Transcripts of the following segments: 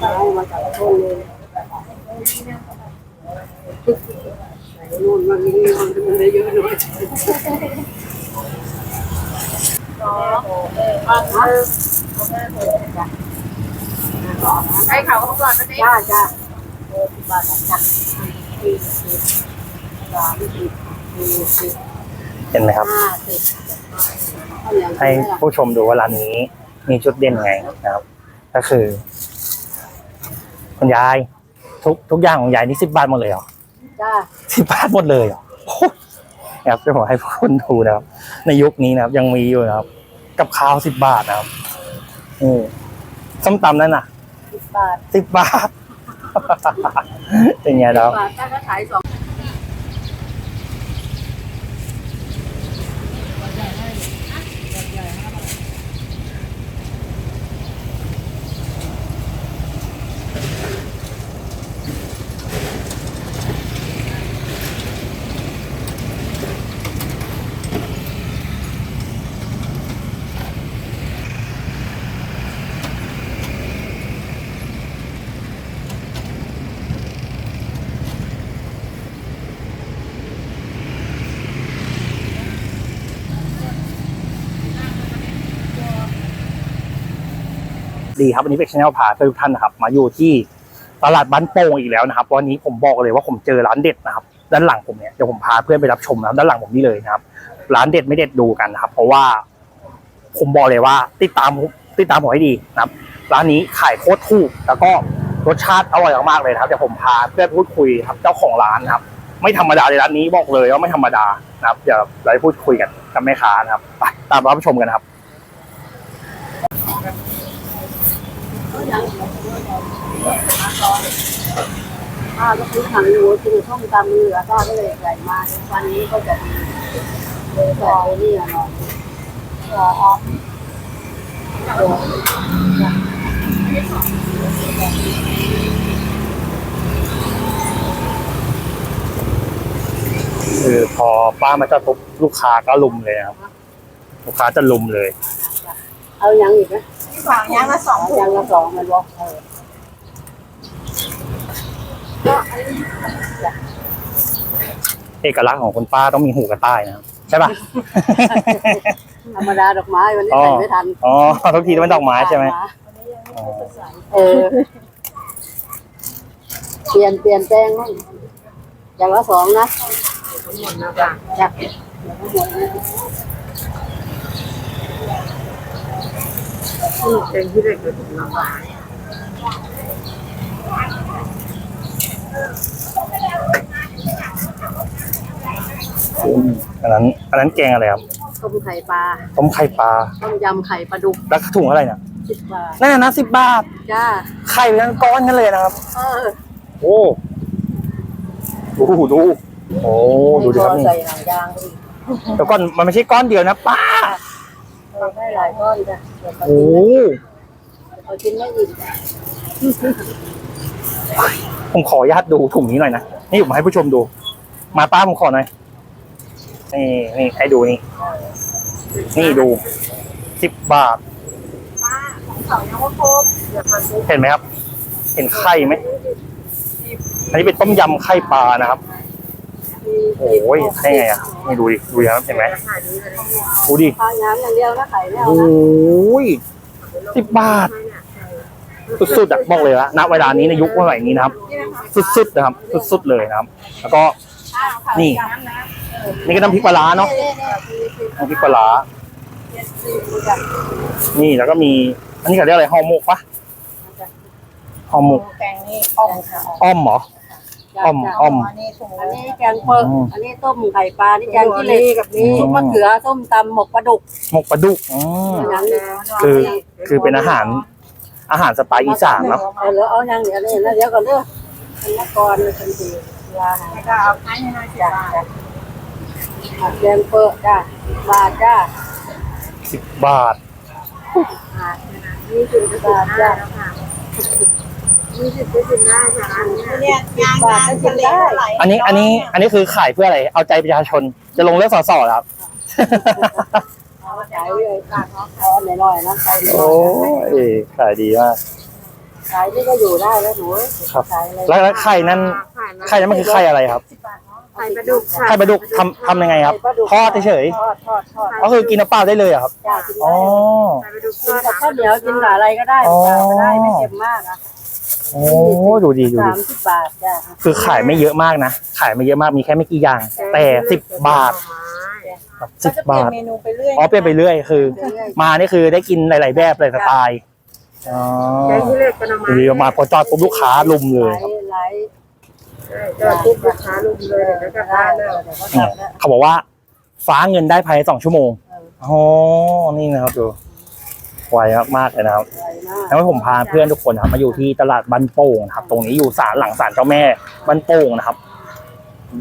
เอามาจากต้นเลยนู่นมันนี่มันมันได้เยอะหน่อยให้เขาเขาก่อนนะจ้าจ้าโอ้สิบบาทจ้ะสี่สิบสามสิบสี่สิบเห็นไหมครับห้าสิบให้ผู้ชมดูว่าร้านนี้มีจุดเด่นไงนะครับ ก็คือ คุณยาย ทุกทุกอย่างของยายนี่สิบบาทหมดเลยเหรอจ้าสิบบาทหมดเลยเหรอโอ้โหนะครับจะบอกให้ผู้คนดูนะครับ ในยุคนี้นะครับ ยังมีอยู่นะครับ กับข้าวสิบบาทนะครับอืมส้มตำนั่นน่ะสิบบาทสิบบาท เป็นไงครับ บาทถ้าก็ขายสอง ดีครับวันนี้เป็นชาแนลพาทุกท่านนะครับ มาอยู่ที่ตลาดบ้านโป่งอีกแล้วนะครับ วันนี้ผมบอกเลยว่าผมเจอร้านเด็ดนะครับ ด้านหลังผมเนี่ยเดี๋ยวผมพาเพื่อนไปรับชมนะครับด้านหลังผมนี่เลยนะครับ ร้านเด็ดไม่เด็ดดูกันนะครับ เพราะว่า ผมบอกเลยว่า ติดตามติดตามผมให้ดีนะครับ ร้านนี้ขายโคตรถูก แล้วก็รสชาติอร่อยมากๆเลยนะครับเดี๋ยวผมพาเพื่อนพูดคุยครับเจ้าของร้านนะครับ ไม่ธรรมดาเลยร้านนี้บอกเลยว่าไม่ธรรมดานะครับเดี๋ยวเราจะพูดคุยกันกับแม่ค้านะครับไปตามรับชมกันนะครับ ป้าก็ซื้อถังหมูกินส้มตำเรือป้าก็เลยใส่มาวันนี้ก็จะมีเลยใส่นี่หน่อยก็ออฟคือพอป้ามาจะทุบลูกค้าก็ลุมเลยครับ ลูกค้าจะลุมเลย เอายังอีกไหม สองอย่างละสองถุยังงละสองมันบอกเออเอกลักษณ์ของคุณป้าต้องมีหูกระต่ายนะครับใช่ป่ะ ธรรมดาดอกไม้วันนี้อ๋อใส่ไม่ทันอ๋อทุกทีต้องเป็นดอกไม้ใช่ไหมอ๋อเออเปลี่ยนเปลี่ยนแปลงมั่งอย่างละสองนะจ้ะเป็นที่เด็กเลยถึงมาอืมอันนั้นอันนั้นแกงอะไรครับต้มไข่ปลาต้มไข่ปลาต้มยำไข่ปลาดุกแล้วถุงอะไรเนี่ยสิบบาทนั่นนะสิบบาทจ้าไข่เป็นก้อนกันเลยนะครับ เออโอ้ดูดูโอ้ดูดิครับให้นี่พอใส่หางยางไปอีกแล้วก้อนมันไม่ใช่ก้อนเดียวนะป้า เออให้หลายก้อนจ้ะเดี๋ยวเขาโอ้กินไม่อิ่มผมขออนุญาตดูถุงนี้หน่อยนะ นี่ผมให้ผู้ชมดู มาป้าผมขอหน่อย นี่นี่ให้ดูนี่ นี่ดู สิบบาทสองยังว่าครบเดี๋ยวมันเห็นไหมครับ เห็นไข่ไหม อันนี้เป็นต้มยำไข่ปลานะครับ โอ้ยให้ไงอะนี่ดูดิดูดิครับเห็นไหมขายดีเลยดูดิทานน้ำอย่างเดียวนะไข่ไม่เอาโอ้นะยสิบบาท สุดๆอะบอกเลยว่าณเวลานี้ในยุคสมัยนี้นะครับ สุดๆนะครับ สุดๆเลยนะครับ แล้วก็นี่ นี่ก็น้ำพริกปลาร้าเนาะน้ำพริกปลาร้านี่แล้วก็มี อันนี้เขาเรียกอะไรห่อหมกปะห่อหมกแกงนี่อ้อมค่ะอ้อมเหรอ อ้อมอ้อมอันนี้ถุงอันนี้แกงเปิดอืมอันนี้ต้มไข่ปลา นี่แกงขี้เหล็กกับนี่ซุปมะเขือส้มตำหมกปลาดุกหมกปลาดุกอืมอย่างนี้คือ คือเป็นอาหาร อาหารสไตล์อีสานเนาะเออแล้วเอาอย่างเดียวเลยแล้วเดี๋ยวก่อนเด้อเป็นนักกรเลยทันทีเวลาหาแล้วก็เอาไข่ให้น้อยสิบจ้ะบาทจ้ะผักแกงเปิดจ้ะบาทจ้ะสิบบาทยี่สิบบาทจ้ะ ยี่สิบก็กินได้ค่ะอันนี้เนี่ยยางยางทะเลเท่าไหร่อันนี้อันนี้อันนี้คือขายเพื่ออะไร เอาใจประชาชนจะลงเลือกสสเหรอครับ เอาขายเลยค่ะเอาหน่อยๆนะใส่หน่โอ้อยยขายดีมากขายนี่ก็อยู่ได้แล้วหนูครับขายอะไรแล้วแล้วไข่นั้นไข่นั้นมันคือไข่อะไรครับไข่ปลาดุกค่ะไข่ปลาดุกทำทำยังไงครับทอดเฉยทอดทอดทอดๆก็คือกินน้ำเปล่าได้เลยเหรอครับ จ้ากินอ๋อได้ไข่ปลาดุกทกิอนดกับข้าวเหนียวกินกับอะไรก็ได้อ๋อก็ได้ไม่เค็มมากอะ โอ้ดูดีดูสาดีมสิบบาทจ้าคือขายไม่เยอะมากนะ ขายไม่เยอะมากมีแค่ไม่กี่อย่าง แต่สิบบาทสิบบาทเมนูไปเรื่อยอ๋อเปลี่ยนไปเรื่อยคือ มานี่คือได้กินหลาย ๆ แบบหลายสไตล์อ๋อแกงที่เล็กกันเอามาดูดีมาพอจอดปุ๊บลูกค้าลุมเลยครับไลฟ์จอดปุ๊บลูกค้าลุมเลยเดี๋ยวก็ได้แล้วเดี๋ยวก็เนี่ยทำแล้วเขาบอกว่า ฟ้าเงินได้ภายในสองชั่วโมงเอออ๋อนี่นะครับดูไวมากๆเลยนะครับ ไวมาก แล้วผมพาเพื่อนทุกคนนะครับมาอยู่ที่ตลาดบ้านโป่งนะครับ ตรงนี้อยู่ศาลหลังศาลเจ้าแม่บ้านโป่งนะครับ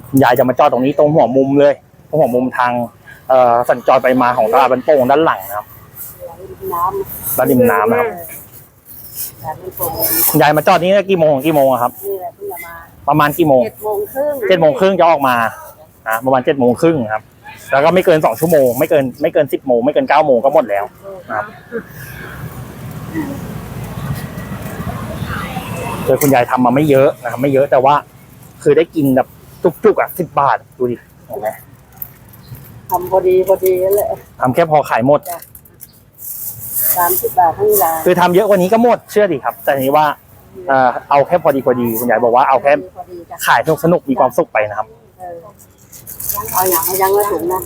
คุณยายจะมาจอดตรงนี้ตรงหัวมุมเลยตรงหัวมุมทางเอ่อสัญจรไปมาของตลาดบ้านโป่งด้านหลังนะครับน้ำด้านริมน้ำนะครับแต่ไม่โปร่งคุณยายมาจอดนี่กี่โมงกี่โมงอะครับนี่แหละเพิ่งจะมาประมาณกี่โมงเจ็ดโมงครึ่งเจ็ดโมงครึ่งจะออกมาอะประมาณเจ็ดโมงครึ่งครับ แล้วก็ไม่เกินสองชั่วโมง ไม่เกินไม่เกินสิบโมงไม่เกินเก้าโมงก็หมดแล้วครับ โดยคุณยายทำมาไม่เยอะนะครับไม่เยอะแต่ว่า คือได้กินแบบจุกๆอะสิบบาทดูดิเห็นไหมทำพอดีพอดีเลยทำแค่พอขายหมดสามสิบบาททั้งร้านคือทำเยอะกว่านี้ก็หมดเชื่อดิครับ แต่ทีนี้ว่าเอ่อเอาแค่พอดีพอดีคุณยายบอกว่าเอาแค่พอดีจ้ะขายสนุกสนุกมีความสุขไปนะครับเออเอาอย่างเอายังละถุงนะ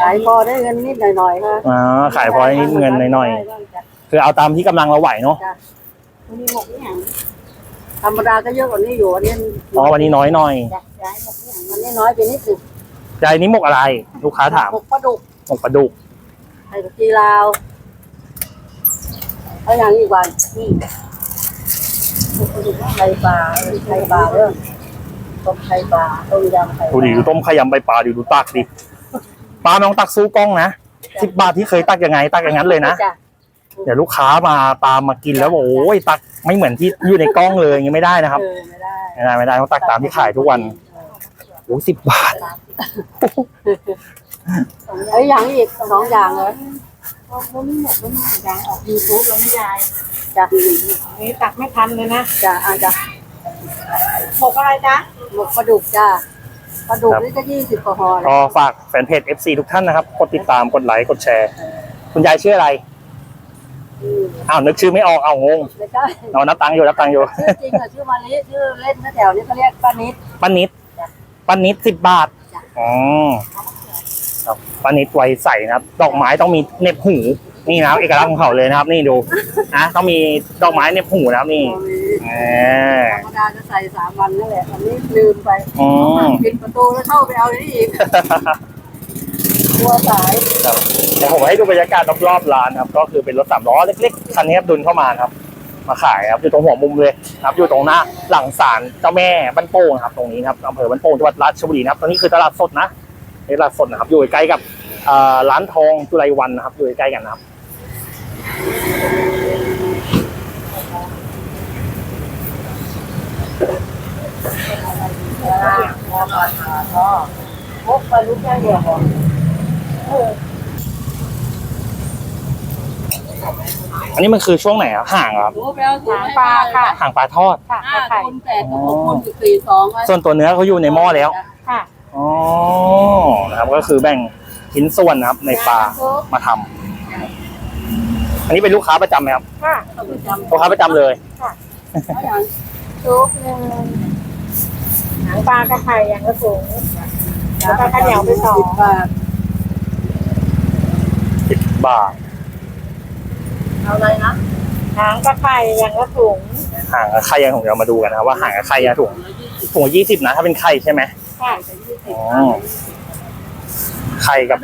ขายพอได้เงินนิดหน่อยๆนะอ๋อขายพอได้นิดเงินหน่อยได้บ้างจ้ะๆ คือเอาตามที่กำลังเราไหวเนาะจ้ะวันนี้หมกนี่อย่างธรรมดาก็เยอะกว่านี้อยู่วันนี้อ๋อวันนี้น้อยหน่อยจ้ะย้ายหมกนี่อย่างวันนี้น้อยไปนิดหนึงยายนี้หมกอะไร ลูกค้าถามหมกปลาดุกหมกปลาดุกไข่กีลาวเอาอย่างอีกวันนี่ไข่ปลาเออไข่ปลาเรื่องต้มไข่ปลาต้มยำไข่ปลาดูดิดูต้มขยำใบปลาดิดูตักดิปลาไม่ต้องตักสู้กล้องนะสิบบาทที่เคยตักยังไง ตักอย่างนั้นเลยนะจ้ะ เดี๋ยวลูกค้ามาตามมากินแล้วบอกโอ้ยตักไม่เหมือนที่อยู่ในกล้องเลยอย่างนี้ไม่ได้นะครับ เออไม่ได้ไม่ได้ไม่ได้ต้องตักตามที่ขายทุกวันโอ้สิบบาท เอ้ยอย่างอีกสองอย่างเลยผมหมดแล้วมาอย่างออกยูทูบแล้วไม่ยายจ้ะนี่ตักไม่ทันเลยนะจ้ะอะจ้ะหมกอะไรจ๊ะหมกปลาดุกจ้ะปลาดุกนี่ก็ยี่สิบกว่าห่อเลยก็ฝากแฟนเพจ FC ทุกท่านนะครับ กดติดตามกดไลค์กดแชร์ คุณยายชื่ออะไร อืมอ้าวนึกชื่อไม่ออกเอางงไม่ใช่เอานับตังค์อยู่นับตังค์อยู่ ชื่อจริงอะชื่อมาลิชื่อเล่นแถวนี้เขาเรียกป้านิด ป้านิดป้านิดสิบบาทจ้ะ อ๋อครับป้านิดไวยใส่นะครับ ดอกไม้ต้องมีเหน็บหู นี่นะครับเอกลักษณ์ของเขาเลยนะครับ นี่ดู นะต้องมีดอกไม้เหน็บหูนะครับนี่แหมธรรมดาจะใส่สามวันนั่นแหละอันนี้ลืมไปอืม ปิดประตูแล้วเข้าไปเอาที่อีก กลัวสายครับเดี๋ยวผมให้ดูบรรยากาศรอบๆร้านครับ ก็คือเป็นรถสามล้อเล็กๆคันนี้ครับดุนเข้ามาครับ มาขายครับอยู่ตรงหัวมุมเลยครับ อยู่ตรงหน้าหลังศาลเจ้าแม่บ้านโป่งครับ ตรงนี้ครับอำเภอบ้านโป่งจังหวัดราชบุรีนะครับตรงนี้คือตลาดสดนะนี่ตลาดสดนะครับ อยู่ใกล้กับร้านทองจุไรวันนะครับ อยู่ใกล้กันนะครับก็พกไปลูกแค่เดียวพ ออันนี้มันคือช่วงไหนครับห่างเหรอครับหนูไปเอาถุงปลาค่ะห่างปลาทอด ค่ะห้าไข่คูณแปดก็หกคูณสิบสี่สองไว้ส่วนตัวเนื้อเขาอยู่ในหม้อแล้วค่ะอ๋อนะครับก็คือแบ่งชิ้นส่วนนะครับ ในปลามาทำอันนี้เป็นลูกค้าประจำไหมครับค่ะเอาไปจำลูกค้าประจำเลยเอาอย่างซุปหนึ่งหางปลากระไข่อย่างกระสูงแล้วก็ข้าวเหนียวไปสองสิ บบาทสิบบาท เอาอะไรนะหางกระไข่อย่างกระสูงห่างกับไข่ยังของเรามาดูกันนะครับว่าห่างกับไข่ยังถุงถุงยี่สิบนะ ถ้าเป็นไข่ใช่ไหมค่ะอ๋อไข่กับ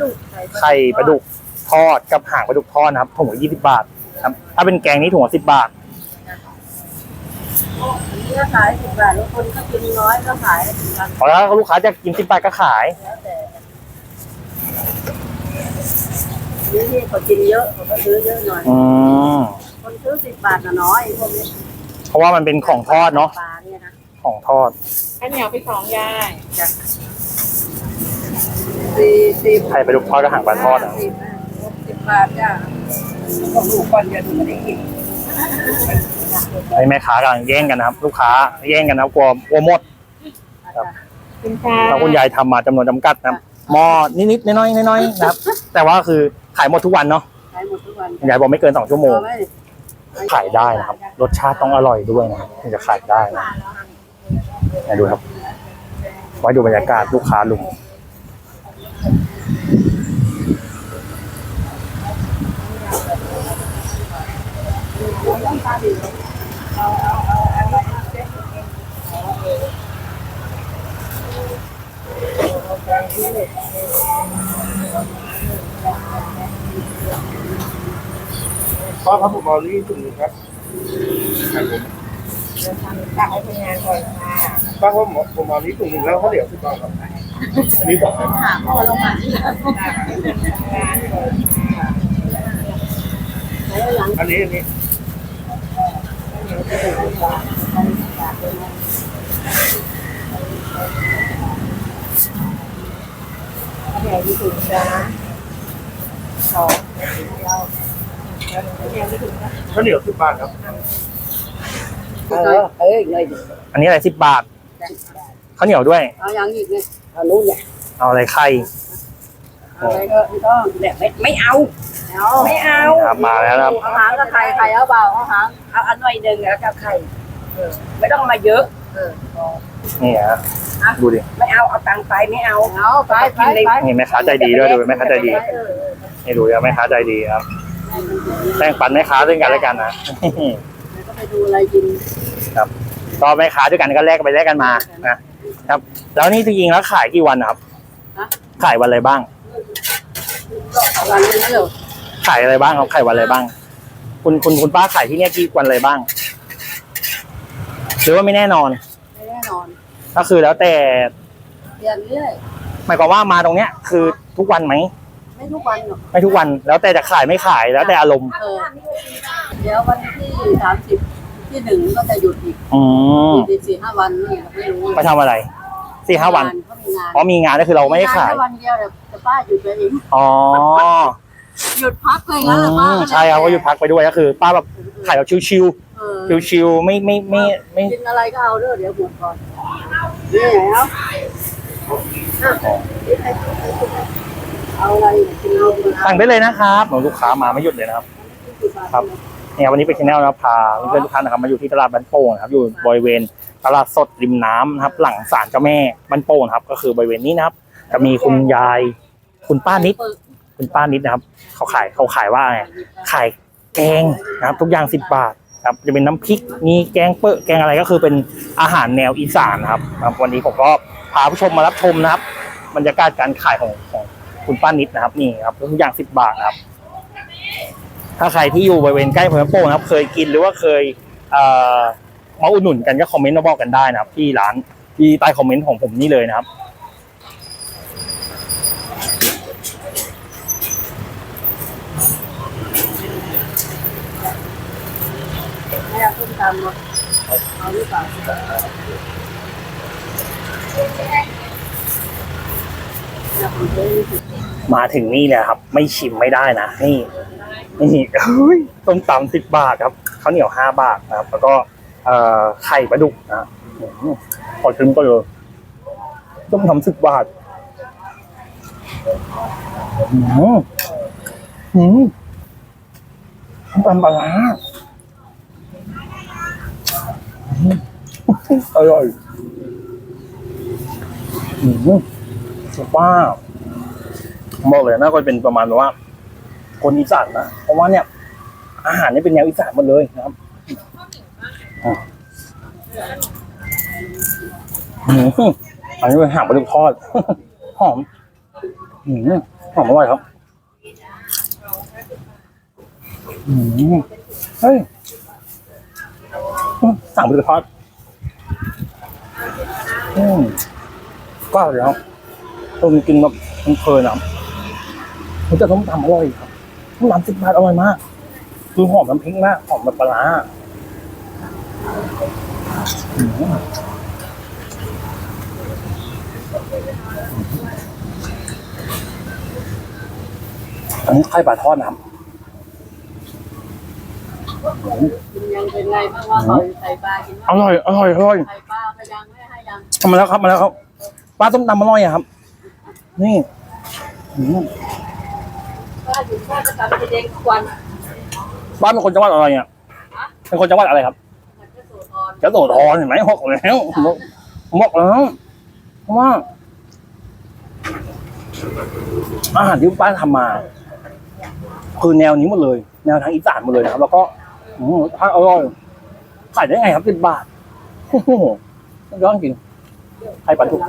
ไข่ปลาดุกทอดกับห่างปลาดุกทอดนะครับถุงละยี่สิบบาทครับ ถ้าเป็นแกงนี้ถุงละสิบบาทอันนี้ก็ขายสิบบาทแล้วคนก็กินน้อยก็ขายสิบบาทเพราะถ้าลูกค้าจะกินสิบบาทก็ขายแล้วแต่ นี่ที่เขากินเยอะเขาก็ซื้อเยอะหน่อย อืมคนซื้อสิบบาทน่ะน้อยพวกนี้เพราะว่ามันเป็นของทอดเนาะปลาเนี่ยนะของทอด ข้าวเหนียวไปสองยายจ้ะสี่สิบไข่ปลาดุกทอดกับห่างปลาทอดอะสิบสิบบาทจ้ะต้องดูก่อนเดี๋ยวหนูไม่ได้กินไอ้แม่ค้ากำลังแย่งกันนะครับ ลูกค้าแย่งกันนะครับกลัวกลัวหมดคุณค่ะ เพราะคุณยายทำมาจำนวนจำกัดนะครับหม้อนิดๆน้อยๆน้อยๆนะครับ แต่ว่าคือ ขายหมดทุกวันเนาะขายหมดทุกวันคุณยายบอกไม่เกินสองชั่วโมงเอาไหขายได้นะครับ รสชาติต้องอร่อยด้วยนะครับถึงจะขายได้นะไหนดูครับ ไว้ดูบรรยากาศลูกค้าลุงพ่ อครับผมเอาลี่ถุงหนึงครับตักให้คุณงานก่อนค่ะป้าครับผมผมเอาลี่ถุงหนึงแล้วเขาเดี๋ยวขึ้นมาครับอันนี้บอกครับพ่อลงมาที่ไหนงานก่อนค่ะหลังอันนี้อันนี้เดี๋ยวมีถุงจ้าสองเรา ข้าวเหนียวสิบบาทครับ เออเอ้ยเลยอันนี้อะไรสิบบาทข้าวเหนียวด้วย เอาอย่างอีกเลยเอานู้นเนี่ยเอาอะไรไข่เอาอะไรก็ไม่ต้องเนี่ยไม่ไม่เอาเอาไม่เอาครับมาแล้วนะครับเอาหางก็ไข่ไข่เอาเปล่าเอาหางเอาอันหน่อยหนึ่งแล้วก็ไข่เออไม่ต้องมาเยอะเออนี่ฮะดูดิไม่เอาเอาตังค์ไปไม่เอาเอาไปไปไปนี่แม่ค้าใจดีด้วยดูแม่ค้าใจดีเออนี่ดูแม่ค้าใจดีครับ แบ่งปันแม่ค้าด้วยกันแล้วกันนะก็ไปดูอะไรกินก็แม่ค้าด้วยกันก็แลกไปแลกกันมานะครับ แล้วนี่จริงๆแล้วขายกี่วันนะครับฮะขายวันอะไรบ้างวันนี้เหรอขายอะไรบ้างครับขายวันอะไรบ้าง คุณคุณคุณป้าขายที่เนี่ยกี่วันอะไรบ้าง หรือว่าไม่แน่นอน ไม่แน่นอนก็คือแล้วแต่เปลี่ยนเรื่อยหมายความว่ามาตรงเนี้ยคือทุกวันไหม ไม่ทุกวันหรอกไม่ทุกวันแล้วแต่จะขายไม่ขายแล้วแต่อารมณ์เออเดี๋ยววันที่สามสิบที่หนึ่งก็จะหยุดอีกอืมอีกสี่ห้าวันนี่ไม่รู้ไปทำอะไรสี่ห้าวันเขามีงานอ๋อมีงานก็คือเราไม่ได้ขายแค่วันเดียวแต่แต่ป้าหยุดไปเองอ๋อหยุดพักไปอืงั้นแหละป้ามใช่ครับก็หยุดพักไปด้วยก็คือ ป้าแบบขายแบบชิวเออๆชิวๆไม่ไม่ไม่ไม่ กินอะไรก็เอาเด้อเดี๋ยวหมดก่อนนี่แล้ว เอาอะไรกินเอาสั่งได้เลยนะครับลูกค้ามาไม่หยุดเลยนะครับ ครับ เนี่ยวันนี้เป็นชแนลนะครับพาเพื่อนๆทุกท่านนะครับมาอยู่ที่ตลาดบ้านโป่งนะครับอยู่บริเวณตลาดสดริมน้ำนะครับ หลังศาลเจ้าแม่บ้านโป่งนะครับก็คือบริเวณนี้นะครับ จะมีคุณยายคุณป้านิด คุณป้านิดนะครับ เขาขายเขาขายว่าไงขายแกงนะครับ ทุกอย่างสิบบาทครับจะเป็นน้ำพริกมีแกงเปอะแกงอะไรก็คือเป็นอาหารแนวอีสานนะครับครับวันนี้ผมก็พาผู้ชมมารับชมนะครับบรรยากาศการขายของของ คุณป้านิดนะครับนี่ครับทุกอย่างสิบบาทนะครับ ถ้าใครที่อยู่บริเวณใกล้พนมโป่งนะครับ เคยกินหรือว่าเคยเมาอุดหนุนกันก็คอมเมนต์มาบอกกันได้นะครับ ที่ร้านที่ใต้คอมเมนต์ของผมนี่เลยนะครับเอาต้มตำหรอกเอาหรือเปล่า มาถึงนี่เนี่ยครับ ไม่ชิมไม่ได้นะนี่นี่เฮ้ยต้มตำสิบบาทครับข้าวเหนียวห้าบาทนะครับ แล้วก็เอ่อไข่ปลาดุกนะอื้อหือขอชิมก็เลยต้มตำสิบบาทอืมอืมต้มตำปลาร้าอร่อยอืมสุดป้า บอกเลยน่าจะเป็นประมาณว่า คนอีสานนะเพราะว่าเนี่ย อาหารเนี่ยเป็นแนวอีสานหมดเลยนะครับอันนี้เป็นหางปลาดุกทอดหอมหอมอร่อยครับอืมเฮ้ยหางปลาดุกทอดก็เดี๋ยวต้มกินแบบเพลินอะ มันจะต้มตำอร่อยครับต้มตำสิบบาทอร่อยมาก คือหอมน้ำพริกมากหอมแบบปลาร้าอืมอันนี้ไข่ปลาทอดนะครับกินยังเป็นไรบ้างว่าเขาใส่ปลากินอร่อยอร่อยอร่อยใส่ปลาก็ยังไม่ให้ยังทำมาแล้วครับมาแล้วครับปลาต้มตำอร่อยอะครับ นี่ อืมป้าอยู่ป้าจะทำเด็กทุกวันบ้านเป็นคนจังหวัดอะไรเนี่ยเป็นคนจังหวัดอะไรครับมันจะสูตรออนจะโสธรเห็นไหมหกแล้วผมบอกผมบอกแล้วเพราะว่าอาหารที่ป้าทำมา คือแนวนี้หมดเลย แนวทางอีสานหมดเลยนะครับ แล้วก็อืมถ้าอร่อยขายได้ไงครับสิบบาทโอ้โหย้อนกินไข่ปลาดุก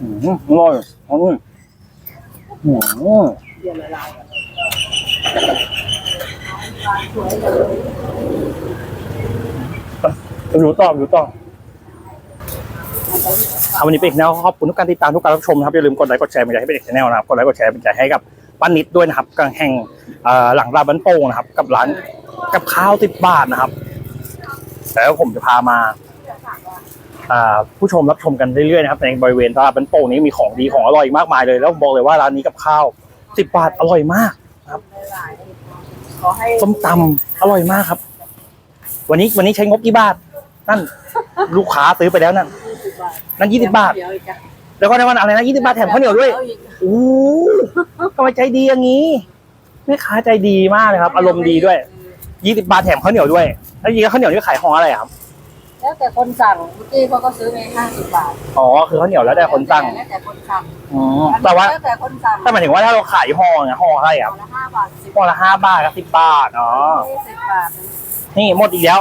อืมอร่อยอร่อยอืม เดี๋ยวละลายดูต่อดูต่อเอาวันนี้เป็นอีกแนวขอบคุณทุกการติดตามทุกการรับชมนะครับอย่าลืมกดไลค์กดแชร์เป็นใจให้เป็นเด็กชแนลนะครับกดไลค์กดแชร์เป็นใจให้กับป้านิดด้วยนะครับกลางแห่งหลังร้านบันโป่งนะครับ กับร้านกับข้าวติดบาทนะครับแล้วผมจะพามาผู้ชมรับชมกันเรื่อยๆนะครับในบริเวณตลาดบันโป่งนี้มีของดีของอร่อยมากมายเลยแล้วผมบอกเลยว่าร้านนี้กับข้าวสิบบาทอร่อยมากขอให้ ส้มตำอร่อยมากครับ วันนี้วันนี้ใช้งบกี่บาท นั่น ลูกค้าซื้อไปแล้วนั่นยี่สิบบาทนั่นยี่สิบบาทเดี๋ยวอีกจ้ะแล้วก็ในวันอะไรนะยี่สิบาทแถมข้าวเหนียวด้วยอาอีกโอ้ทำไมใจดีอย่างนี้แม่ค้าใจดีมากเลยครับ อารมณ์ดีด้วยยี่สิบาทแถมข้าวเหนียวด้วย แล้วจริงๆข้าวเหนียวนี่ขายของอะไรครับ แล้วแต่คนสั่งเมื่อกี้เขาก็ซื้อไปห้าสิบบาทอ๋อคือข้าวเหนียวแล้วแต่คนสั่งแล้วแต่คนสั่งอ๋อแต่ว่าแล้วแต่คนสั่งถ้าหมายถึงว่าถ้าเราขายห่อไงห่ออะไรคห่รัอบละห้าบาทสิบห่อละห้าบาทกับสิบบาทอ๋อนี่สิบบาทนี่หมดอีกแล้ว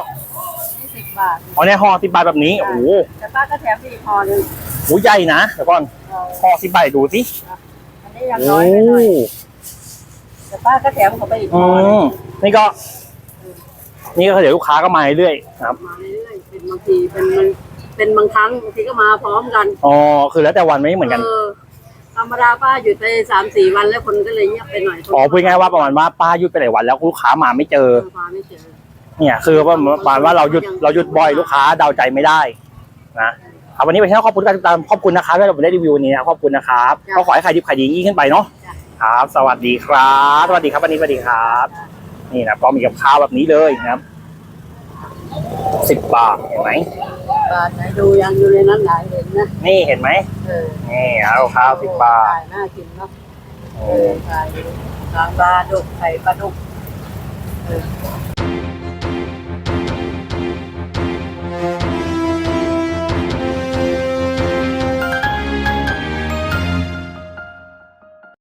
นี่สิบบาทอ๋อเนี่ยห่อสิบบาทแบบนี้โอ้โหแต่ป้าก็แถมอีกห่อหนึงโหใหญ่นะเดี๋ยวก่อนเอาห่อสิบบาทดูสิอันนี้ยังโอ้น้อยไปหน่อยแต่ป้าก็แถมเขาไปอีกอืห่อหนึงมนี่ก็ นี่ก็เดี๋ยวลูกค้าก็มาเรื่อยๆนะครับมาเรื่อยๆเป็น บางทีเป็นมันเป็นบางครั้งบางทีก็มาพร้อมกันอ๋อคือแล้วแต่วันไม่เหมือนกัน เออธรรมดาป้าหยุดไปสามสี่วันแล้วคนก็เลยเงียบไปหน่อยอ๋อพูดง่ายๆว่าประมาณว่าป้าหยุดไปหลายวันแล้วลูกค้ามาไม่เจอป้าไม่เจอ เนี่ย คือว่าประมาณว่าเราหยุดเราหยุดบ่อยลูกค้าเดาใจไม่ได้นะครับวันนี้ไปที่ขอบคุณการติดตามขอบคุณนะครับที่เราได้รีวิววันนี้นะขอบคุณนะครับก็ขอให้ขายดิบขายดียิ่งขึ้นไปเนาะครับ สวัสดีครับ สวัสดีครับวันนี้สวัสดีครับ นี่นะก็มีกับข้าวแบบนี้เลยนะครับ สิบบาทเห็นไหมบาทไหนดูยังอยู่ในนั้นหลายเห็นนะนี่เห็นไหมเออนี่เอาข้าวสิบบาทขายน่ากินเนาะเออขายทางปลาดุกไข่ปลาดุกเออ